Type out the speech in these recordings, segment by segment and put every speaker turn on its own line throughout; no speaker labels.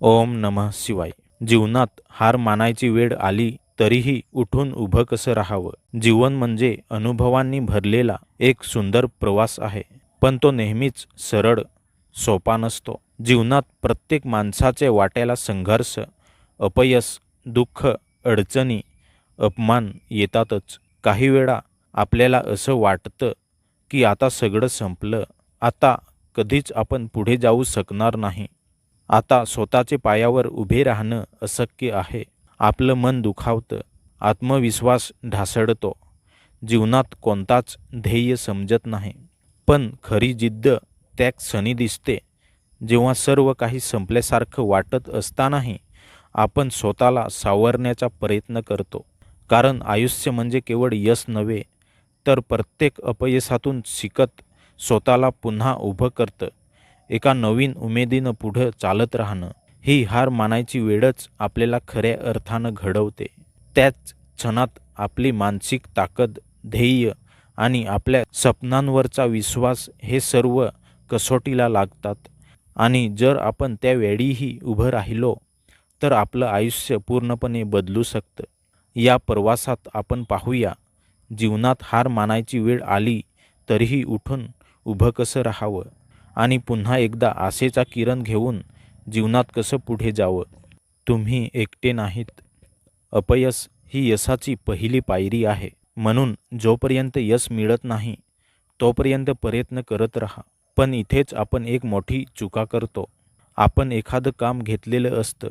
ओम नमः शिवाय. जीवनात हार मानायची वेळ आली तरीही उठून उभं कसं राहावं? जीवन म्हणजे अनुभवांनी भरलेला एक सुंदर प्रवास आहे पण तो नेहमीच सरळ सोपा नसतो. जीवनात प्रत्येक माणसाचे वाट्याला संघर्ष अपयश दुःख अडचणी अपमान येतातच. काही वेळा आपल्याला असं वाटतं की आता सगळं संपलं आता कधीच आपण पुढे जाऊ शकणार नाही. आता स्वतःचे पायावर उभे राहणं अशक्य आहे. आपलं मन दुखावतं आत्मविश्वास ढासळतो. जीवनात कोणताच ध्येय समजत नाही. पण खरी जिद्द त्या क्षणी दिसते. जेव्हा सर्व काही संपल्यासारखं वाटत असतानाही आपण स्वतःला सावरण्याचा प्रयत्न करतो. कारण आयुष्य म्हणजे केवळ यश नव्हे तर प्रत्येक अपयशातून शिकत स्वतःला पुन्हा उभं करतं. एका नवीन उमेदीनं पुढं चालत राहणं. ही हार मानायची वेळच आपल्याला खऱ्या अर्थानं घडवते. त्याच क्षणात आपली मानसिक ताकद ध्येय आणि आपल्या स्वप्नांवरचा विश्वास हे सर्व कसोटीला लागतात. आणि जर आपण त्यावेळीही उभं राहिलो तर आपलं आयुष्य पूर्णपणे बदलू शकतं. या प्रवासात आपण पाहूया जीवनात हार मानायची वेळ आली तरीही उठून उभं कसं राहावं? आणि पुन्हा एकदा आशेचा किरण घेऊन जीवनात कसं पुढे जावं? तुम्ही एकटे नाहीत. अपयश ही यशाची पहिली पायरी आहे. म्हणून जोपर्यंत यश मिळत नाही तोपर्यंत प्रयत्न करत राहा. पण इथेच आपण एक मोठी चुका करतो. आपण एखादं काम घेतलेलं असतं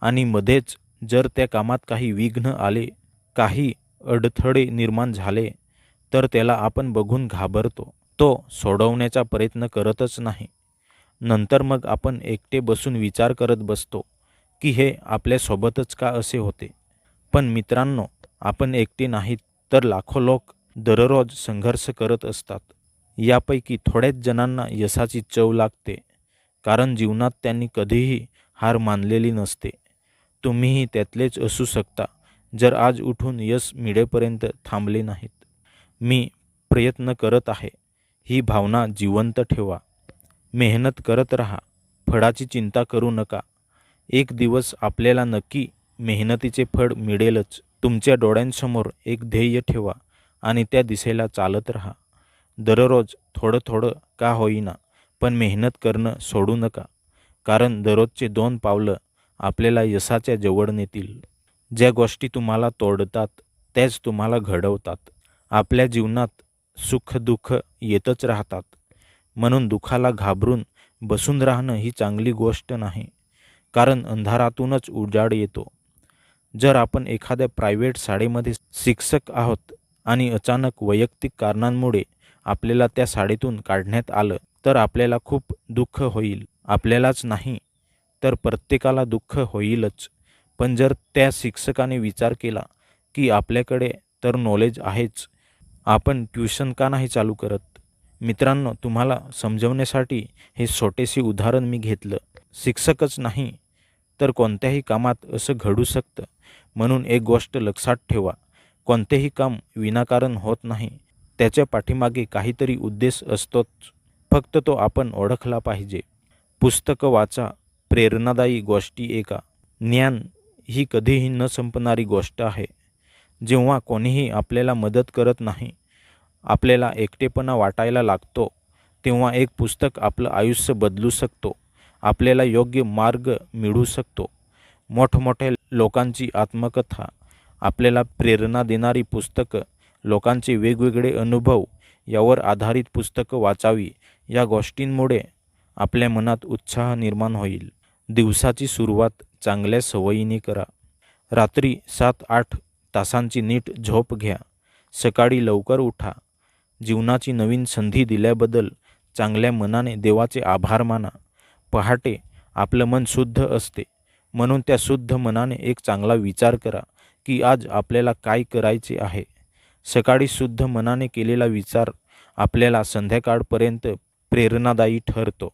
आणि मध्येच जर त्या कामात काही विघ्न आले काही अडथळे निर्माण झाले तर त्याला आपण बघून घाबरतो. तो सोडवण्याचा प्रयत्न करतच नाही. नंतर मग आपण एकटे बसून विचार करत बसतो की हे आपल्यासोबतच का असे होते? पण मित्रांनो आपण एकटे नाहीत तर लाखो लोक दररोज संघर्ष करत असतात. यापैकी थोड्याच जणांना यशाची चव लागते कारण जीवनात त्यांनी कधीही हार मानलेली नसते. तुम्हीही त्यातलेच असू शकता जर आज उठून यश मिळेपर्यंत थांबले नाहीत. मी प्रयत्न करत आहे ही भावना जिवंत ठेवा. मेहनत करत राहा. फळाची चिंता करू नका. एक दिवस आपल्याला नक्की मेहनतीचे फळ मिळेलच. तुमच्या डोळ्यांसमोर एक ध्येय ठेवा आणि त्या दिशेला चालत राहा. दररोज थोडं थोडं का होईना पण मेहनत करणं सोडू नका. कारण दररोजचे दोन पावलं आपल्याला यशाच्या जवळ नेतील. ज्या गोष्टी तुम्हाला तोडतात त्याच तुम्हाला घडवतात. आपल्या जीवनात सुख दुःख येतच राहतात. म्हणून दुःखाला घाबरून बसून राहणं ही चांगली गोष्ट नाही. कारण अंधारातूनच उजाड येतो. जर आपण एखाद्या प्रायव्हेट शाळेमध्ये शिक्षक आहोत आणि अचानक वैयक्तिक कारणांमुळे आपल्याला त्या शाळेतून काढण्यात आलं तर आपल्याला खूप दुःख होईल. आपल्यालाच नाही तर प्रत्येकाला दुःख होईलच. पण जर त्या शिक्षकाने विचार केला की आपल्याकडे तर नॉलेज आहेच आपण ट्युशन का नाही चालू करत? मित्रांनो तुम्हाला समजवण्यासाठी हे छोटेसे उदाहरण मी घेतलं. शिक्षकच नाही तर कोणत्याही कामात असं घडू शकतं. म्हणून एक गोष्ट लक्षात ठेवा. कोणतेही काम विनाकारण होत नाही. त्याच्या पाठीमागे काहीतरी उद्देश असतोच. फक्त तो आपण ओळखला पाहिजे. पुस्तकं वाचा प्रेरणादायी गोष्टी एका ज्ञान ही कधीही न संपणारी गोष्ट आहे. जेव्हा कोणीही आपल्याला मदत करत नाही आपल्याला एकटेपणा वाटायला लागतो तेव्हा एक पुस्तक आपलं आयुष्य बदलू शकतो आपल्याला योग्य मार्ग मिळू शकतो. मोठमोठ्या लोकांची आत्मकथा आपल्याला प्रेरणा देणारी पुस्तकं लोकांचे वेगवेगळे अनुभव यावर आधारित पुस्तकं वाचावी या गोष्टींमुळे आपल्या मनात उत्साह निर्माण होईल. दिवसाची सुरुवात चांगल्या सवयीने करा. रात्री सात आठ तासांची नीट झोप घ्या. सकाळी लवकर उठा. जीवनाची नवीन संधी दिल्याबद्दल चांगल्या मनाने देवाचे आभार माना. पहाटे आपलं मन शुद्ध असते. म्हणून त्या शुद्ध मनाने एक चांगला विचार करा की आज आपल्याला काय करायचे आहे. सकाळी शुद्ध मनाने केलेला विचार आपल्याला संध्याकाळपर्यंत प्रेरणादायी ठरतो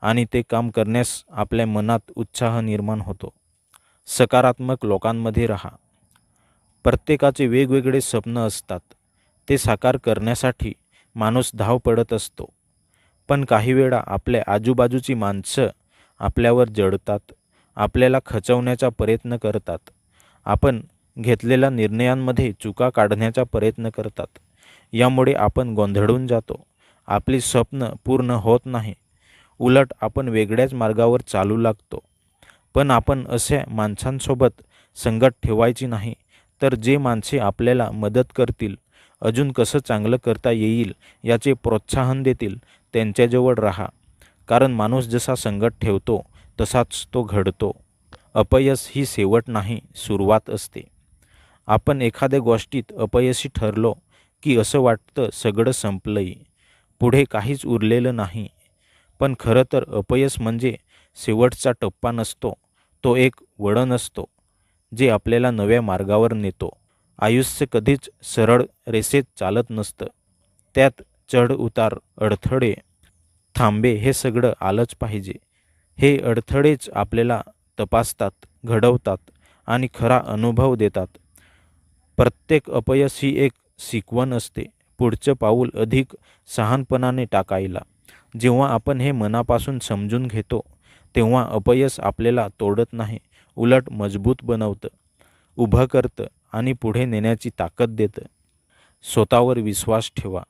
आणि ते काम करण्यास आपल्या मनात उत्साह निर्माण होतो. सकारात्मक लोकांमध्ये राहा. प्रत्येकाचे वेगवेगळे स्वप्न असतात. ते साकार करण्यासाठी माणूस धाव पडत असतो. पण काही वेळा आपल्या आजूबाजूची माणसं आपल्यावर जडतात आपल्याला खचवण्याचा प्रयत्न करतात. आपण घेतलेल्या निर्णयांमध्ये चुका काढण्याचा प्रयत्न करतात. यामुळे आपण गोंधळून जातो. आपली स्वप्न पूर्ण होत नाही. उलट आपण वेगळ्याच मार्गावर चालू लागतो. पण आपण अशा माणसांसोबत संगत ठेवायची नाही. तर जे माणसे आपल्याला मदत करतील अजून कसं चांगलं करता येईल याचे प्रोत्साहन देतील त्यांच्याजवळ राहा. कारण माणूस जसा संगत ठेवतो तसाच तो घडतो. अपयश ही शेवट नाही सुरुवात असते. आपण एखाद्या गोष्टीत अपयशी ठरलो की असं वाटतं सगळं संपलंही पुढे काहीच उरलेलं नाही. पण खरं तर अपयश म्हणजे शेवटचा टप्पा नसतो तो एक वळण असतो. जे आपल्याला नव्या मार्गावर नेतो. आयुष्य कधीच सरळ रेषेत चालत नसतं. त्यात चढ उतार अडथळे थांबे हे सगळं आलंच पाहिजे. हे अडथळेच आपल्याला तपासतात घडवतात आणि खरा अनुभव देतात. प्रत्येक अपयश ही एक शिकवण असते. पुढचं पाऊल अधिक सहानपणाने टाकायला. जेव्हा आपण हे मनापासून समजून घेतो तेव्हा अपयश आपल्याला तोडत नाही. उलट मजबूत बनवतं उभं करतं आणि पुढे नेण्याची ताकद देतं. स्वतःवर विश्वास ठेवा.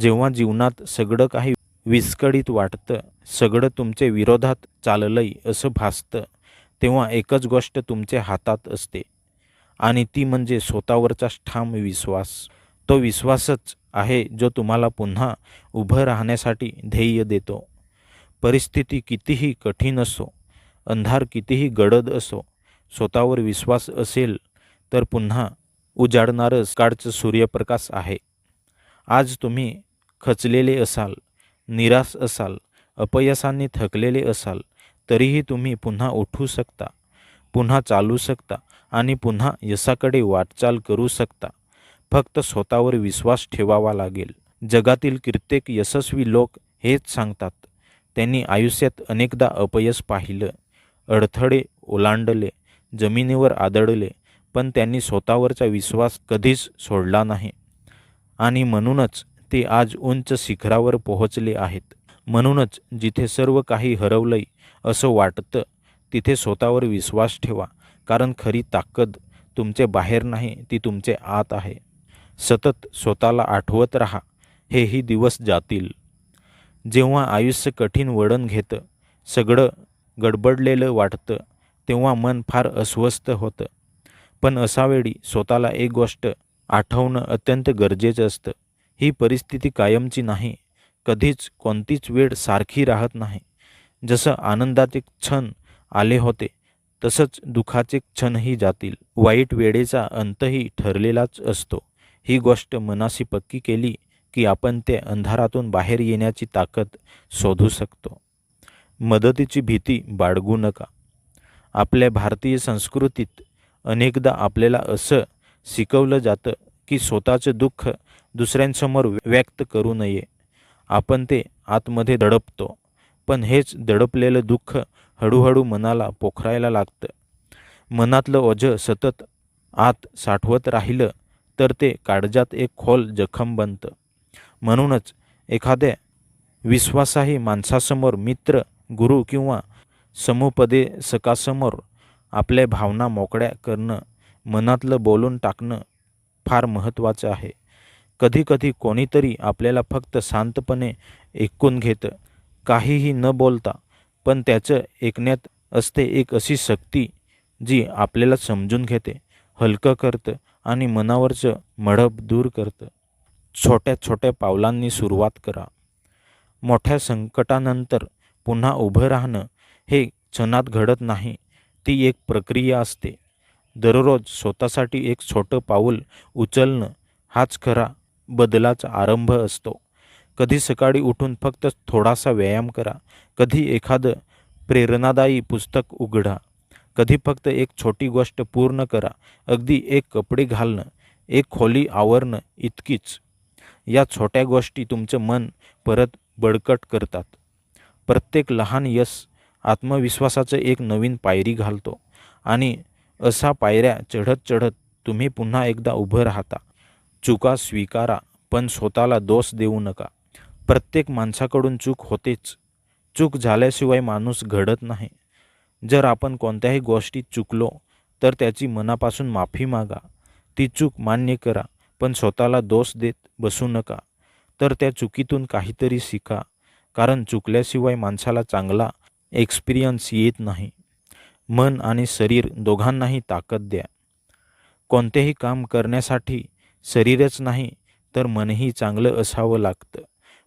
जेव्हा जीवनात सगळं काही विस्कळीत वाटतं सगळं तुमचे विरोधात चाललंय असं भासतं तेव्हा एकच गोष्ट तुमच्या हातात असते. आणि ती म्हणजे स्वतःवरचा ठाम विश्वास. तो विश्वासच आहे जो तुम्हाला पुन्हा उभं राहण्यासाठी ध्येय देतो. परिस्थिती कितीही कठीण असो अंधार कितीही गडद असो स्वतःवर विश्वास असेल तर पुन्हा उजाडणारं काळचं सूर्यप्रकाश आहे. आज तुम्ही खचलेले असाल निराश असाल अपयशांनी थकलेले असाल तरीही तुम्ही पुन्हा उठू शकता पुन्हा चालू शकता आणि पुन्हा यशाकडे वाटचाल करू शकता. फक्त स्वतःवर विश्वास ठेवावा लागेल. जगातील कित्येक यशस्वी लोक हेच सांगतात त्यांनी आयुष्यात अनेकदा अपयश पाहिलं. अडथळे ओलांडले जमिनीवर आदळले पण त्यांनी स्वतःवरचा विश्वास कधीच सोडला नाही. आणि म्हणूनच ते आज उंच शिखरावर पोहोचले आहेत. म्हणूनच जिथे सर्व काही हरवलंय असं वाटतं तिथे स्वतःवर विश्वास ठेवा कारण खरी ताकद तुमचे बाहेर नाही ती तुमचे आत आहे. सतत स्वतःला आठवत राहा हेही दिवस जातील. जेव्हा आयुष्य कठीण वळण घेतं सगळं गडबडलेलं वाटतं तेव्हा मन फार अस्वस्थ होतं. पण असावेळी स्वतःला एक गोष्ट आठवणं अत्यंत गरजेचं असतं. ही परिस्थिती कायमची नाही कधीच कोणतीच वेळ सारखी राहत नाही. जसं आनंदाचे क्षण आले होते तसंच दुःखाचे क्षणही जातील. वाईट वेळेचा अंतही ठरलेलाच असतो. ही गोष्ट मनाशी पक्की केली की आपण त्या अंधारातून बाहेर येण्याची ताकद शोधू शकतो. मदतीची भीती बाळगू नका. आपल्या भारतीय संस्कृतीत अनेकदा आपल्याला असं शिकवलं जातं की स्वतःचं दुःख दुसऱ्यांसमोर व्यक्त करू नये. आपण ते आतमध्ये दडपतो पण हेच दडपलेलं दुःख हळूहळू मनाला पोखरायला लागतं. मनातलं ओझं सतत आत साठवत राहिलं तर ते काळजात एक खोल जखम बनतं. म्हणूनच एखाद्या विश्वासाही माणसासमोर मित्र गुरु किंवा समुपदे सकासमोर आपल्या भावना मोकळ्या करणं मनातलं बोलून टाकणं फार महत्त्वाचं आहे. कधीकधी कोणीतरी आपल्याला फक्त शांतपणे ऐकून घेतं. काहीही न बोलता पण त्याचं ऐकण्यात असते एक अशी शक्ती जी आपल्याला समजून घेते हलकं करतं आणि मनावरचं मडप दूर करतं. छोट्या छोट्या पावलांनी सुरुवात करा. मोठ्या संकटानंतर पुन्हा उभं राहणं हे क्षणात घडत नाही ती एक प्रक्रिया असते. दररोज स्वतःसाठी एक छोटं पाऊल उचलणं हाच खरा बदलाचा आरंभ असतो. कधी सकाळी उठून फक्त थोडासा व्यायाम करा कधी एखादं प्रेरणादायी पुस्तक उघडा कधी फक्त एक छोटी गोष्ट पूर्ण करा अगदी एक कपडे घालणं एक खोली आवरणं इतकीच. या छोट्या गोष्टी तुमचं मन परत बळकट करतात. प्रत्येक लहान यश आत्मविश्वासाचं एक नवीन पायरी घालतो. आणि असा पायऱ्या चढत चढत तुम्ही पुन्हा एकदा उभं राहता. चुका स्वीकारा पण स्वतःला दोष देऊ नका. प्रत्येक माणसाकडून चूक होतेच. चूक झाल्याशिवाय माणूस घडत नाही. जर आपण कोणत्याही गोष्टीत चुकलो तर त्याची मनापासून माफी मागा. ती चूक मान्य करा पण स्वतःला दोष देत बसू नका. तर त्या चुकीतून काहीतरी शिका. कारण चुकल्याशिवाय माणसाला चांगला एक्सपिरियन्स येत नाही. मन आणि शरीर दोघांनाही ताकद द्या. कोणतेही काम करण्यासाठी शरीरच नाही तर मनही चांगलं असावं लागतं.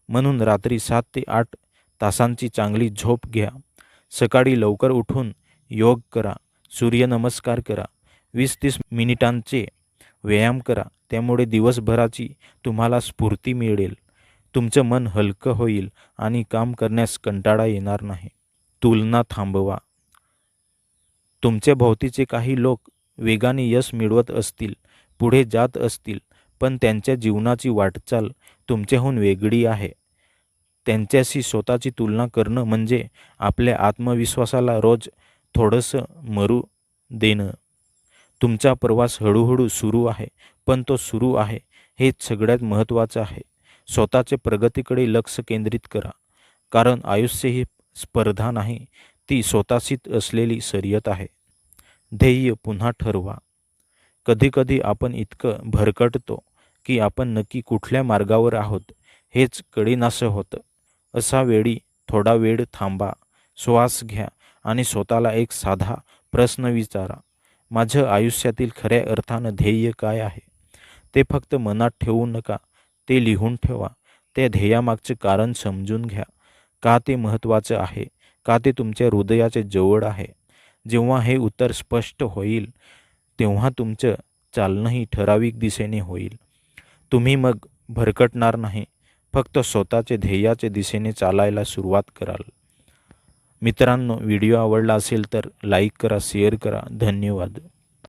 म्हणून रात्री सात ते आठ तासांची चांगली झोप घ्या. सकाळी लवकर उठून योग करा. सूर्यनमस्कार करा. वीस तीस मिनिटांचे व्यायाम करा. त्यामुळे दिवसभराची तुम्हाला स्फूर्ती मिळेल. तुमचं मन हलकं होईल आणि काम करण्यास कंटाळा येणार नाही. तुलना थांबवा. तुमच्या भोवतीचे काही लोक वेगाने यश मिळवत असतील पुढे जात असतील पण त्यांच्या जीवनाची वाटचाल तुमच्याहून वेगळी आहे. त्यांच्याशी स्वतःची तुलना करणं म्हणजे आपल्या आत्मविश्वासाला रोज थोडंसं मरू देणं. तुमचा प्रवास हळूहळू सुरू आहे पण तो सुरू आहे हेच सगळ्यात महत्त्वाचं आहे. स्वतःचे प्रगतीकडे लक्ष केंद्रित करा. कारण आयुष्य ही स्पर्धा नाही ती स्वतःशीच असलेली शर्यत आहे. ध्येय पुन्हा ठरवा. कधीकधी आपण इतकं भरकटतो की आपण नक्की कुठल्या मार्गावर आहोत हेच कळीनासं होतं. असा वेळी थोडा वेळ थांबा श्वास घ्या आणि स्वतःला एक साधा प्रश्न विचारा. माझं आयुष्यातील खऱ्या अर्थानं ध्येय काय आहे? ते फक्त मनात ठेवू नका. ते लिहून ठेवा. त्या ध्येयामागचं कारण समजून घ्या. का ते महत्त्वाचं आहे? का ते तुमच्या हृदयाच्या जवळ आहे? जेव्हा हे उत्तर स्पष्ट होईल तेव्हा तुमचं चालणंही ठराविक दिशेने होईल. तुम्ही मग भरकटणार नाही. फक्त स्वतःचे ध्येयाच्या दिशेने चालायला सुरुवात कराल. मित्रांनो व्हिडिओ आवडला असेल तर लाईक करा शेअर करा. धन्यवाद.